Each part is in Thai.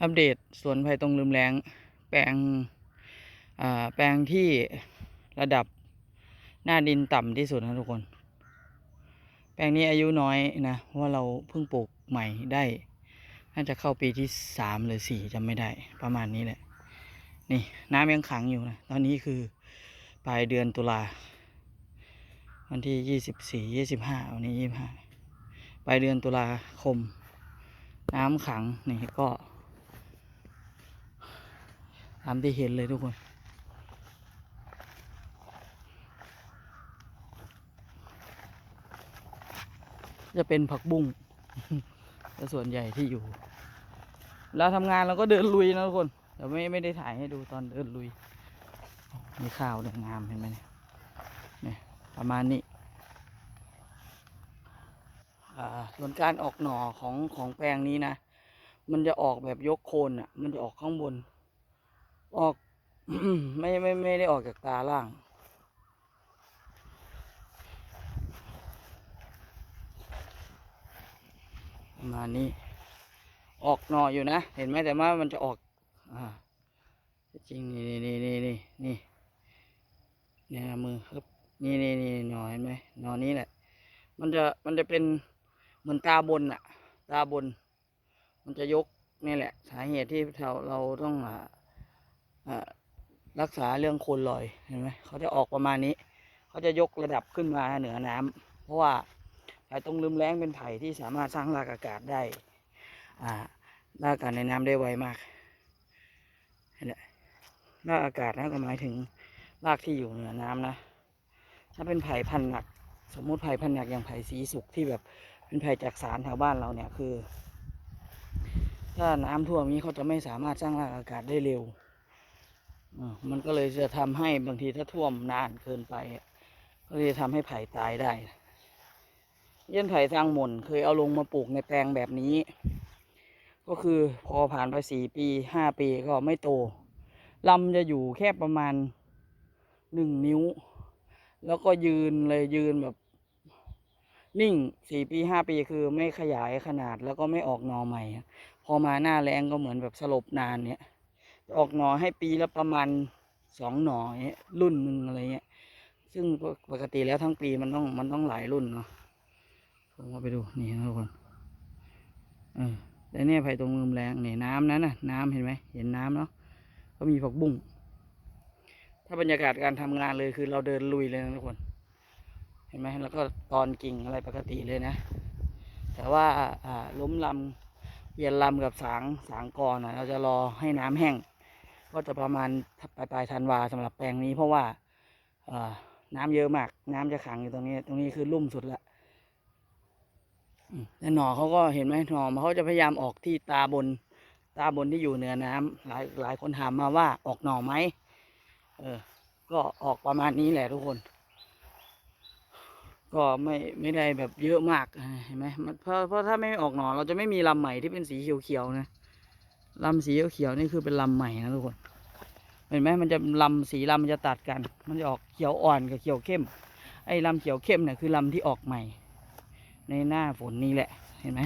อัปเดตสวนไผ่ตรงลืมแรงแปลงอ่าแปลงที่ระดับหน้าดินต่ำที่สุดนะทุกคน แปลงนี้อายุน้อยนะเพราะว่าเราเพิ่งปลูกใหม่ได้ น่าจะเข้าปีที่สามหรือสี่จำไม่ได้ประมาณนี้แหละ นี่น้ำยังขังอยู่นะ ตอนนี้คือปลายเดือนตุลาวันที่ยี่สิบสี่ยี่สิบห้าวันนี้ยี่สิบห้าปลายเดือนตุลาคม น้ำขังนี่ก็ามที่เห็นเลยทุกคน จะเป็นผักบุ้งแต่ส่วนใหญ่ที่อยู่ แล้วทำงานเราก็เดินลุยนะทุกคนแต่ไม่ไม่ได้ถ่ายให้ดูตอนเดินลุย มีข้าวเดืองามเห็นไหมเนี่ยเนี่ยประมาณนี้ส่วนการออกหน่อของของแปลงนี้นะ มันจะออกแบบยกโคนอะ มันจะออกข้างบน ออก ไม่ไม่ไม่ได้ออกจากตาล่าง มานี้ออกหน่ออยู่นะ เห็นไหมแต่ว่ามันจะออกอ่าจริงนี่นี่นี่นี่นี่เนี่ยมือครับนี่นี่นี่หน่อเห็นไหมหน่อนี้แหละ มันจะมันจะเป็นเหมือนตาบนอะตาบน มันจะยกนี่แหละ สาเหตุที่เราเราต้องอ่า รักษาเรื่องโคนลอยเห็นไหมเขาจะออกประมาณนี้ เขาจะยกระดับขึ้นมาเหนือน้ำเพราะว่าไผ่ตรงลืมแรงเป็นไผ่ที่สามารถสร้างรากอากาศได้อ่ารากอากาศในน้ำได้ไวมากเห็นไหมรากอากาศนะก็หมายถึงรากที่อยู่เหนือน้ำนะ ถ้าเป็นไผ่พันหนัก สมมุติไผ่พันหนักอย่างไผ่สีสุกที่แบบเป็นไผ่จากสารแถวบ้านเราเนี่ยคือ ถ้าน้ำท่วมนี้เขาจะไม่สามารถสร้างรากอากาศได้เร็ว มันก็เลยจะทำให้บางทีถ้าท่วมนานเกินไปก็เลยทำให้ไผ่ตายได้ เย็นไผ่ทางหม่นเคยเอาลงมาปลูกในแปลงแบบนี้ ก็คือพอผ่านไปสี่ปีห้าปีก็ไม่โตลำจะอยู่แค่ประมาณหนึ่งนิ้ว แล้วก็ยืนเลยยืนแบบนิ่งสี่ปีห้าปีคือไม่ขยายขนาดแล้วก็ไม่ออกนอใหม่ พอมาหน้าแรงก็เหมือนแบบสลบนานเนี่ย ออกหน่อให้ปีละประมาณสองหน่อรุ่นหนึ่งอะไรเงี้ย ซึ่งปกติแล้วทั้งปีมันต้องมันต้องหลายรุ่นเนาะผมมาไปดูนี่นะทุกคนเออแต่เนี่ยไผ่ตรงมือแรงเนี่น้ำนั้นน่ะ น้ำเห็นไหมเห็นน้ำเนาะก็มีผักบุ้งถ้าบรรยากาศการทำงานเลยคือเราเดินลุยเลยนะทุกคน เห็นไหมแล้วก็ตอนกิ่งอะไรปกติเลยนะ แต่ว่าอ่าล้มลำเปลี่ยนลำกับสางสางกอนนะเราจะรอให้น้ำแห้ง ก็จะประมาณปลายปลายธันวาสำหรับแปลงนี้เพราะว่าอน้ำเยอะมาก น้ำจะขังอยู่ตรงนี้ ตรงนี้คือลุ่มสุดละแล้วหน่อเขาก็เห็นไหมหน่อมเขาจะพยายามออกที่ตาบน ตาบนที่อยู่เหนือน้ำหลายหลายคนถามมาว่าออกหน่อไหมเออ ก็ออกประมาณนี้แหละทุกคน ก็ไม่ไม่ได้แบบเยอะมากเห็นไหมเพราะเพราะถ้าไม่ออกหน่อเราจะไม่มีลำใหม่ที่เป็นสีเขียวๆนะ ลำสีเขียวนี่คือเป็นลำใหม่นะทุกคน เห็นไหมมันจะลำสีลำมันจะตัดกัน มันจะออกเขียวอ่อนกับเขียวเข้ม ไอ้ลำเขียวเข้มเนี่ยคือลำที่ออกใหม่ ในหน้าฝนนี่แหละ เห็นไหม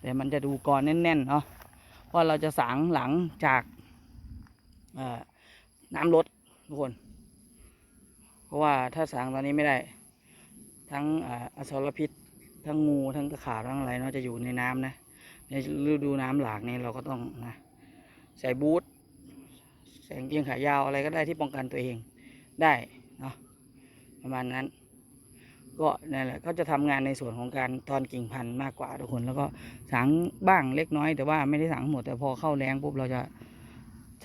แต่มันจะดูกรแน่นๆเนาะเพราะเราจะสางหลังจากน้ำลดทุกคน เพราะว่าถ้าสางตอนนี้ไม่ได้ ทั้งอ่าอสรพิษ ทั้งงูทั้งตะขาบทั้งอะไรเนาะจะอยู่ในน้ำนะ ในฤดูน้ำหลากนี่เราก็ต้องนะใส่บูทแสงเกียงขายาวอะไรก็ได้ที่ป้องกันตัวเองได้เนาะประมาณนั้น ก็นั่นแหละก็จะทำงานในส่วนของการตอนกิ่งพันธุ์มากกว่าทุกคน แล้วก็สางบ้างเล็กน้อย แต่ว่าไม่ได้สางหมดแต่พอเข้าแรงปุ๊บเราจะ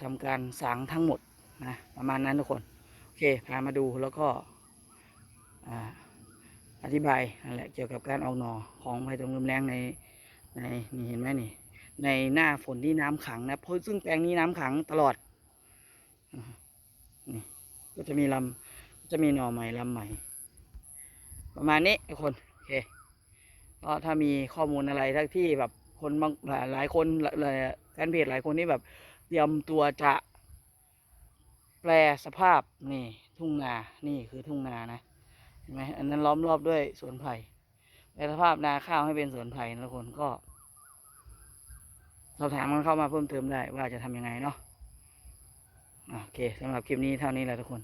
ทำการสางทั้งหมดนะประมาณนั้นทุกคนโอเคพามาดูแล้วก็ออธิบายนั่นแหละเกี่ยวกับการเอาหนอของไผ่ตรงลมแรงใน ในนี่เห็นไหมนี่ ในหน้าฝนที่น้ำขังนะเพราะซึ่งแปลงนี้น้ำขังตลอดนี่ก็จะมีลำจะมีหน่อใหม่ลำใหม่ ประมาณนี้ทุกคนโอเคก็ถ้ามีข้อมูลอะไรทั้งที่แบบคนบางหลายคนเลยแฟนเพจหลายคนที่แบบ เตรียมตัวจะ แปลสภาพนี่ ทุ่งนา นี่คือทุ่งนานะเห็นไหมอันนั้นล้อมรอบด้วยสวนไผ่ แปลสภาพนาข้าวให้เป็นสวนไผ่นะทุกคนก็สอบถามกันเข้ามาเพิ่มเติมได้ว่าจะทำยังไงเนาะอะโอเคสำหรับคลิปนี้เท่านี้แหละทุกคน